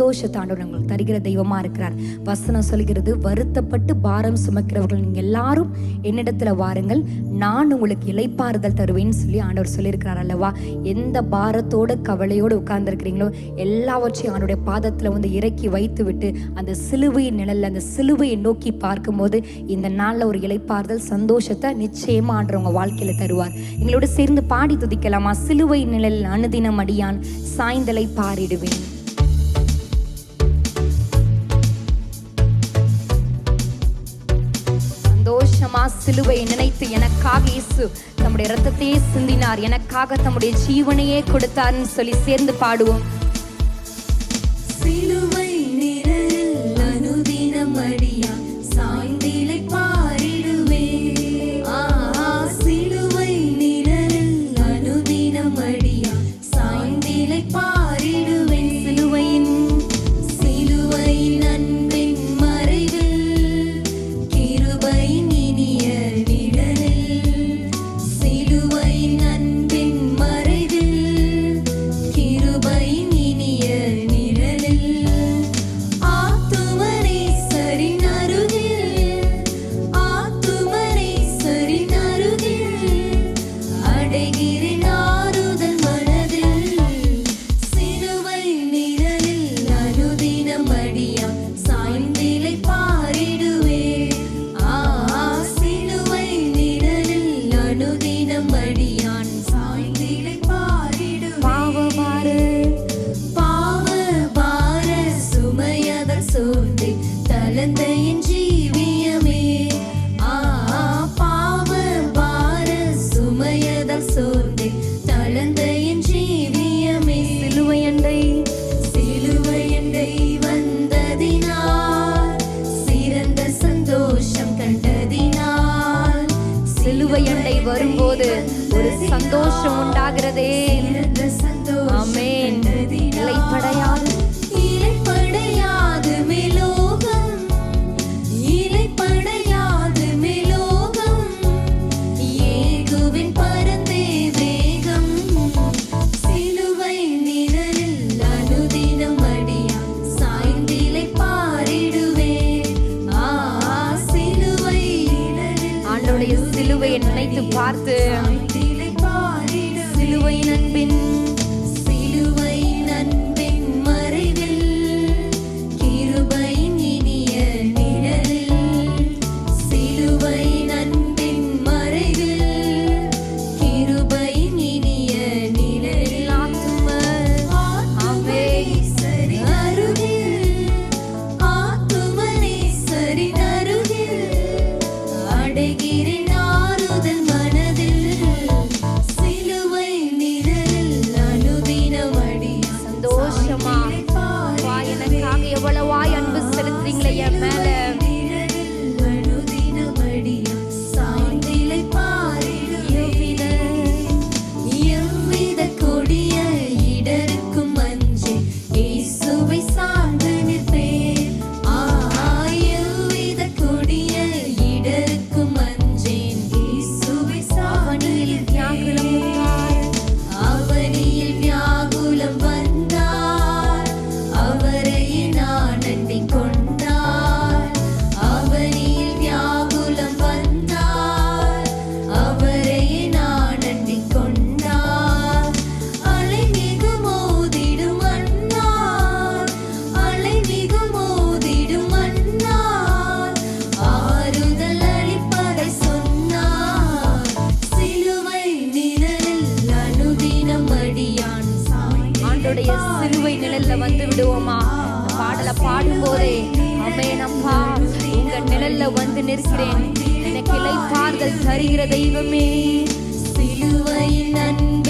சந்தோஷத்தை ஆண்டவர் உங்களுக்கு தருகிற தெய்வமா இருக்கிறார். வசனம் சொல்கிறது வருத்தப்பட்டு பாரம் சுமக்கிறவர்கள் நீங்க எல்லாரும் என்னிடத்துல வாருங்கள். நான் உங்களுக்கு இளைப்பாறுதல் தருவேன்னு சொல்லி ஆண்டவர் சொல்லியிருக்கிறார் அல்லவா? எந்த பாரத்தோட கவலையோடு உட்கார்ந்துருக்கிறீங்களோ எல்லாவற்றையும் அவனுடைய பாதத்தில் வந்து இறக்கி வைத்து விட்டு அந்த சிலுவையின் நிழலில் அந்த சிலுவையை நோக்கி பார்க்கும்போது இந்த நாளில் ஒரு இலைப்பாறுதல் சந்தோஷத்தை நிச்சயமா ஆண்டவங்க வாழ்க்கையில் தருவார். எங்களோட சேர்ந்து பாடி துதிக்கலாமா? சிலுவை நிழல் அனுதினம் அடியான் சாய்ந்தலை பாரிடுவேன். சந்தோஷமா சிலுவையை நினைத்து எனக்காக இயேசு தம்முடைய ரத்தத்தையே சிந்தினார். எனக்காக தம்முடைய ஜீவனையே கொடுத்தார்னு சொல்லி சேர்ந்து பாடுவோம். சிலுவை நிழலில் அனுதினம் அடியா சாய்ந்திலை பாரிடுவே. ஆ சிலுவை நிழலில் அனுதினம் அடியா சாய்ந்திலை பாரிடுவே. சிலுவையண்டை வரும்போது ஒரு சந்தோஷம் உண்டாகிறதே. சிறந்த சந்தோஷம் நினைத்து ஆமேன் அப்பா. உங்க நிழல்ல வந்து நிற்கிறேன். எனக்கு இலைப்பாறுதல் தருகிற தெய்வமே. சிலுவை அன்பின்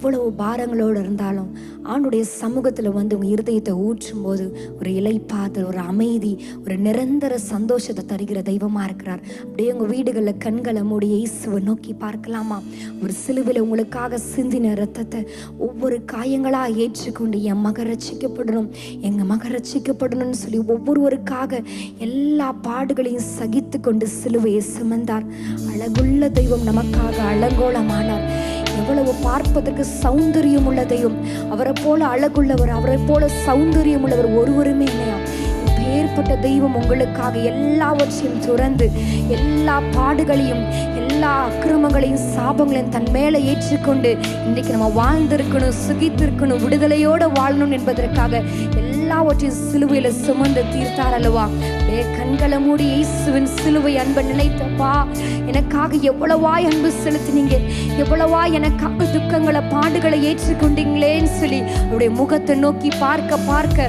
எவ்வளவு பாரங்களோடு இருந்தாலும் ஆண்டுடைய சமூகத்தில் வந்து உங்கள் இருதயத்தை ஊற்றும் போது ஒரு இலைப்பாதல் ஒரு அமைதி ஒரு நிரந்தர சந்தோஷத்தை தருகிற தெய்வமாக இருக்கிறார். அப்படியே உங்கள் வீடுகளில் கண்களை மூடி இயேசுவை நோக்கி பார்க்கலாமா? ஒரு சிலுவில் உங்களுக்காக சிந்தின ரத்தத்தை ஒவ்வொரு காயங்களாக ஏற்றுக்கொண்டு என் மக ரசிக்கப்படணும் எங்கள் மக ரசிக்கப்படணும்னு சொல்லி ஒவ்வொருவருக்காக எல்லா பாடுகளையும் சகித்து கொண்டு சிலுவையை சுமந்தார். அழகுள்ள தெய்வம் நமக்காக அலங்கோலமானார். எவ்வளவு பார்ப்பதற்கு சௌந்தரியம் உள்ள தெய்வம் அவரை போல அழகுள்ளவர் அவரை போல சௌந்தரியம் உள்ளவர் ஒருவருமே இல்லையா? ஏற்பட்ட தெய்வம் உங்களுக்காக எல்லாவற்றையும் துறந்து எல்லா பாடுகளையும் எல்லா அக்கிரமங்களையும் சாபங்களையும் தன் மேலே ஏற்றுக்கொண்டு இன்றைக்கு நம்ம வாழ்ந்திருக்கணும் சுகித்திருக்கணும் விடுதலையோடு வாழணும் என்பதற்காக எல்லாவற்றையும் சிலுவையில் சுமந்து தீர்த்தார் அல்லவா அப்படியே கண்களை மூடி இயேசுவின் சிலுவை அன்பை நினைத்தப்பா எனக்காக எவ்வளவாய் அன்பு செலுத்தினீங்க? எவ்வளவா எனக்காக துக்கங்களை பாடுகளை ஏற்றுக்கொண்டீங்களேன்னு சொல்லி அவருடைய முகத்தை நோக்கி பார்க்க பார்க்க